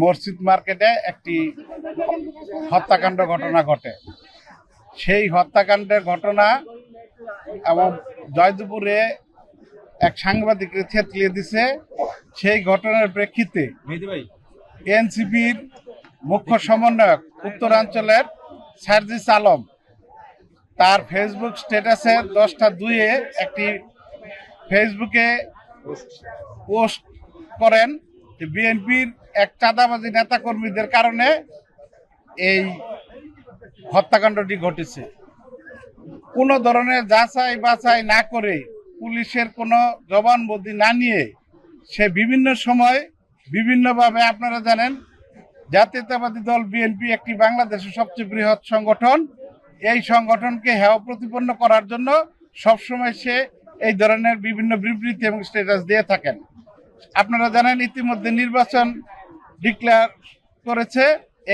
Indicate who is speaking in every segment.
Speaker 1: মসজিদ মার্কেটে একটি হত্যাকাণ্ড ঘটনা ঘটে। সেই হত্যাকাণ্ডের ঘটনা এবং জয়দুপুরে এক সাংবাদিককে থেতলিয়ে দিছে। সেই ঘটনার প্রেক্ষিতে এনসিপির মুখ্য সমন্বয়ক উত্তরাঞ্চলের সার্জিস আলম তার ফেসবুক স্ট্যাটাসে দশটা দুইয়ে একটি ফেসবুকে পোস্ট করেন। বিএনপির এক চাঁদাবাজি নেতাকর্মীদের কারণে এই হত্যাকাণ্ডটি ঘটেছে। কোনো ধরনের যাচাই বাছাই না করে পুলিশের কোনো জবানবন্দি না নিয়ে সে বিভিন্ন সময় বিভিন্নভাবে আপনারা জানেন, জাতীয়তাবাদী দল বিএনপি একটি বাংলাদেশের সবচেয়ে বৃহৎ সংগঠন। এই সংগঠনকে হেয় প্রতিপন্ন করার জন্য সবসময় সে এই ধরনের বিভিন্ন বিবৃতি এবং স্ট্যাটাস দিয়ে থাকেন। আপনারা জানেন, ইতিমধ্যে নির্বাচন ডিক্লেয়ার করেছে।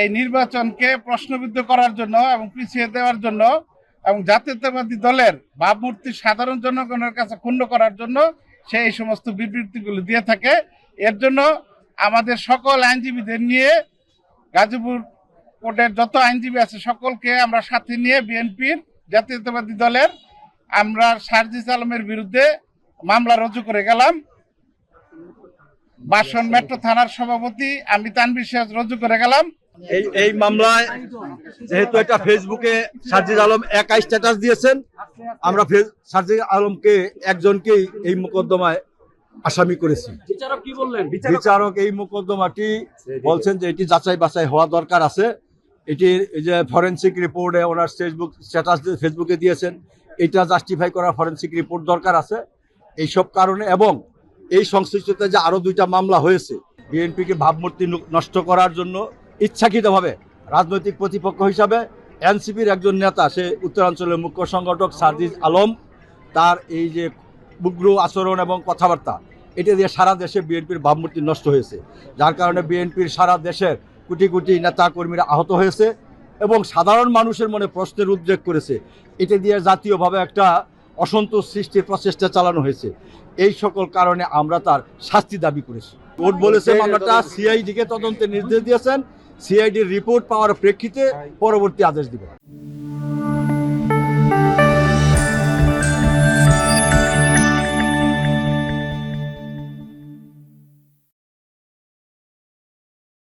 Speaker 1: এই নির্বাচনকে প্রশ্নবিদ্ধ করার জন্য এবং পিছিয়ে দেওয়ার জন্য এবং জাতীয়তাবাদী দলের ভাবমূর্তি সাধারণ জনগণের কাছে ক্ষুণ্ণ করার জন্য সে এই সমস্ত বিবৃতিগুলো দিয়ে থাকে। এর জন্য আমাদের সকল আইনজীবীদের নিয়ে গাজীপুর কোর্টের যত আইনজীবী আছে সকলকে আমরা সাথে নিয়ে বিএনপির জাতীয়তাবাদী দলের আমরা সার্জিস আলমের বিরুদ্ধে মামলা রুজু করে গেলাম। বাসন মেট্রো থানার সভাপতি আমি তানবির সিরাজ রুজু করে গেলাম।
Speaker 2: এই এই মামলায় যেহেতু এটা ফেসবুকে সার্জিদ আলম একাই স্ট্যাটাস দিয়েছেন আমরা সার্জিদ আলমকে একজনকেই এই মোকদ্দমায় আসামি করেছি।
Speaker 3: বিচারক কি বললেন?
Speaker 2: বিচারক এই মোকদ্দমাটি বলছেন যে এটি যাচাই বাছাই হওয়া দরকার আছে। এটি এই যে ফরেন্সিক রিপোর্টে ওনার ফেসবুক স্ট্যাটাস ফেসবুকে দিয়েছেন এটা জাস্টিফাই করা ফরেন্সিক রিপোর্ট দরকার আছে। এইসব কারণে এবং এই সংশ্লিষ্টতে যে আরও দুইটা মামলা হয়েছে, বিএনপিকে ভাবমূর্তি নষ্ট করার জন্য ইচ্ছাকৃতভাবে রাজনৈতিক প্রতিপক্ষ হিসাবে এনসিপির একজন নেতা, সে উত্তরাঞ্চলের মুখ্য সংগঠক সার্জিজ আলম, তার এই যে উগ্র আচরণ এবং কথাবার্তা, এটা দিয়ে সারা দেশে বিএনপির ভাবমূর্তি নষ্ট হয়েছে। যার কারণে বিএনপির সারা দেশের কোটি কোটি নেতা কর্মীরা আহত হয়েছে এবং সাধারণ মানুষের মনে প্রশ্নের উদ্রেক করেছে। এটা দিয়ে জাতীয়ভাবে একটা অসন্তোষ সৃষ্টির প্রচেষ্টা চালানো হয়েছে। এই সকল কারণে আমরা তার শাস্তি দাবি করেছি। কোর্ট বলেছে মামলাটা সিআইডিকে তদন্তের নির্দেশ দিয়েছেন। সিআইডির রিপোর্ট পাওয়ার প্রেক্ষিতে পরবর্তী আদেশ দিবে।